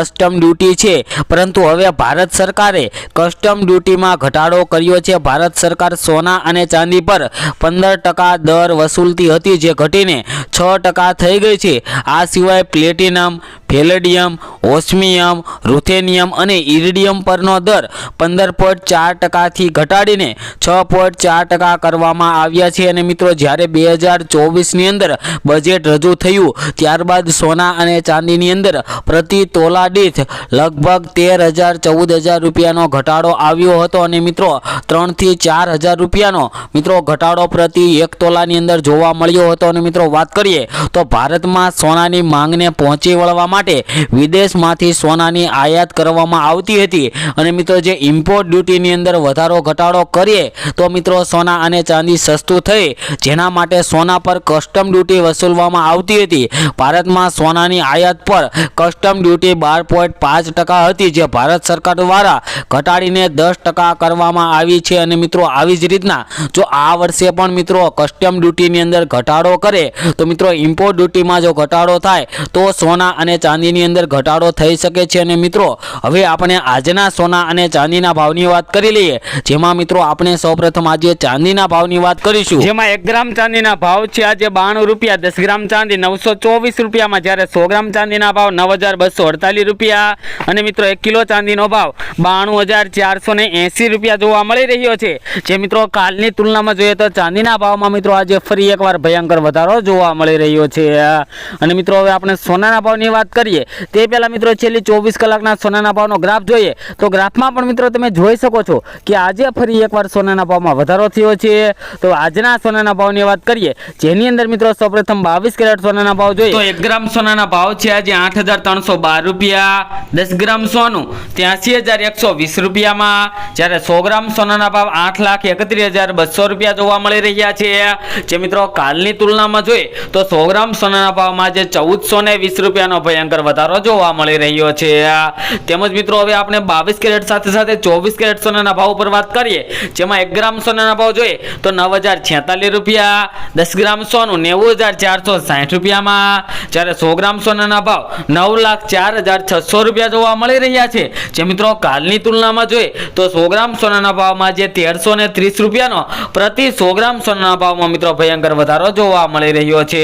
Custom duty છે. પરંતુ હવે ભારત સરકારે કસ્ટમ ડ્યુટીમાં ઘટાડો કર્યો છે. ભારત સરકાર સોના અને ચાંદી પર પંદર ટકા દર વસૂલતી હતી જે ઘટીને છ ટકા થઈ ગઈ છે. આ સિવાય પ્લેટિનમ ફેલેડિયમ ઓસ્મિયમ રૂથેનિયમ અને ઇરિડિયમ પરનો દર પંદર પોઈન્ટ ચાર ટકાથી ઘટાડીને છ પોઈન્ટ ચાર ટકા કરવામાં આવ્યા છે. અને મિત્રો, જ્યારે બે હજાર ચોવીસની અંદર બજેટ રજૂ થયું, ત્યારબાદ સોના અને ચાંદીની અંદર પ્રતિ તોલા દીઠ લગભગ તેર હજાર, ચૌદ હજાર રૂપિયાનો ઘટાડો આવ્યો હતો અને મિત્રો ત્રણથી ચાર હજાર રૂપિયાનો મિત્રો ઘટાડો પ્રતિ એક તોલાની અંદર જોવા મળ્યો હતો. અને મિત્રો વાત કરીએ તો ભારતમાં સોનાની માંગને પહોંચી વળવા માટે વિદેશમાંથી સોનાની આયાત કરવામાં આવતી હતી. અને મિત્રો જે ઇમ્પોર્ટ ડ્યુટીની અંદર વધારો ઘટાડો કરીએ તો મિત્રો સોના અને ચાંદી સસ્તું થઈ, જેના માટે સોના પર કસ્ટમ ડ્યુટી વસૂલવામાં આવતી હતી. ભારતમાં સોનાની આયાત પર કસ્ટમ ડ્યુટી બાર પોઈન્ટ પાંચ ટકા હતી જે ભારત સરકાર દ્વારા ઘટાડીને દસ ટકા કરવામાં આવી છે. અને મિત્રો, આવી જ રીતના જો આ વર્ષે પણ મિત્રો કસ્ટમ ડ્યુટીની અંદર ઘટાડો કરે, તો મિત્રો ઇમ્પોર્ટ ડ્યુટીમાં જો ઘટાડો થાય, તો સોના અને ચાંદીની અંદર ઘટાડો થઈ શકે છે. અને મિત્રો, હવે આપણે આજના સોના અને ચાંદીના ભાવની વાત કરી લઈએ. જેમાં મિત્રો આપણે સૌપ્રથમ આજે ચાંદીના ભાવની વાત કરીશું. જેમાં એક ગ્રામ ચાંદીના ભાવ છે આજે બાણું રૂપિયા, દસ ગ્રામ ચાંદી નવસો ચોવીસ રૂપિયામાં. જ્યારે સો ગ્રામ ચાંદીના ભાવ નવ હજાર બસો અડતાલીસ રૂપિયા. અને મિત્રો, એક કિલો ચાંદીનો ભાવ બાણું હજાર ચારસો ને એંસી રૂપિયા જોવા મળી રહ્યો છે. જે મિત્રો, કાલની તુલનામાં જોઈએ તો ચાંદીના ભાવમાં મિત્રો, આજે ફરી એકવાર ભયંકર વધારો જોવા મળી રહ્યો છે. અને મિત્રો, હવે આપણે સોનાના ભાવની વાત કરીએ, તે પહેલાં મિત્રો, છેલ્લી ચોવીસ કલાકના સોનાના ભાવનો ગ્રાફ જોઈએ. તો ગ્રાફમાં પણ મિત્રો, તમે જોઈ શકો છો કે આજે ફરી એકવાર સોનાના ભાવમાં વધારો થયો છે. તો આજના સોનાના ભાવની વાત કરીએ, જેની અંદર મિત્રો, સૌપ્રથમ બાવીસ કેરેટ સોનાના ભાવ જોઈએ. તો એક ગ્રામ સોનાના ભાવ છે આજે આઠ હજાર ત્રણસો બાર રૂપિયા દસ ગ્રામ સોનું, ત્યાંસી હજાર એકસો વીસ રૂપિયામાં. જ્યારે સો ગ્રામ સોનાના ભાવ આઠ લાખ એકત્રીસ હજાર બસો રૂપિયા જોવા મળી રહ્યા છે. જે મિત્રો કાલની તુલનામાં જોઈએ તો સો ગ્રામ સોનાના ભાવમાં જે ચૌદસો ને વીસ રૂપિયાનો ભયંકર વધારો જોવા મળી રહ્યો છે. તેમજ મિત્રો હવે આપણે બાવીસ કેરેટ સાથે સાથે ચોવીસ કેરેટ સોનાના ભાવ ઉપર વાત કરીએ. જેમાં એક ગ્રામ સોનાના ભાવ જોઈએ તો નવ હજાર છેતાલીસ રૂપિયા, દસ ગ્રામ સોનું નેવું હજાર ચારસો સાઠ રૂપિયામાં. જ્યારે સો ગ્રામ સોનાના ભાવ નવ લાખ ચાર હજાર છસો રૂપિયા જોવા મળી રહ્યા છે. જે મિત્રો કાલની તુલનામાં જોઈએ તો સો ગ્રામ સોનાના ભાવમાં જે તેરસો ને ત્રીસ રૂપિયાનો પ્રતિ સો ગ્રામ સોનાના ભાવમાં મિત્રો ભયંકર વધારો જોવા મળી રહ્યો છે.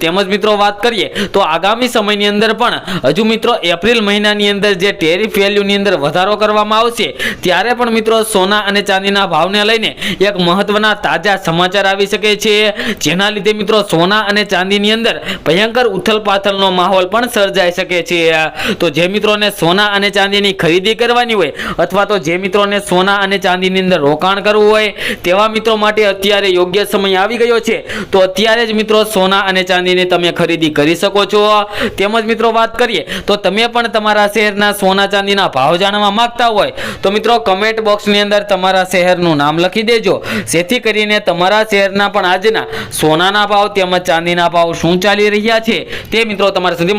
તેમજ મિત્રો વાત કરીએ તો આગામી સમયની અંદર પણ હજુ મિત્રો એપ્રિલ મહિનાની અંદર જે ટેરિફ વેલ્યુની અંદર વધારો કરવામાં આવશે, ત્યારે પણ મિત્રો સોના અને ચાંદીના ભાવને લઈને એક મહત્વના તાજા સમાચાર આવી શકે છે. જેના લીધે મિત્રો સોના અને ચાંદીની અંદર ભયંકર ઉથલપાથલનો માહોલ પણ સર્જાઈ શકે છે. તો જે મિત્રોને સોના અને ચાંદીની ખરીદી કરવાની હોય અથવા તો જે મિત્રોને સોના અને ચાંદીની અંદર રોકાણ કરવું હોય તેવા મિત્રો માટે અત્યારે યોગ્ય સમય આવી ગયો છે. તો અત્યારે જ મિત્રો સોના અને ચાંદીની તમે ખરીદી કરી શકો છો. તેમજ મિત્રો વાત કરીએ તો તમે પણ તમારા શહેરના સોના ચાંદીના ભાવ જાણવા માંગતા હોય તો મિત્રો કમેન્ટ બોક્સની અંદર તમારા શહેરનું નામ લખી દેજો. જેથી કરીને તમારા શહેરના પણ આજના સોનાના ભાવ તેમજ ચાંદીના ભાવ શું ચાલી રહ્યા છે તે મિત્રો તમારા સુધી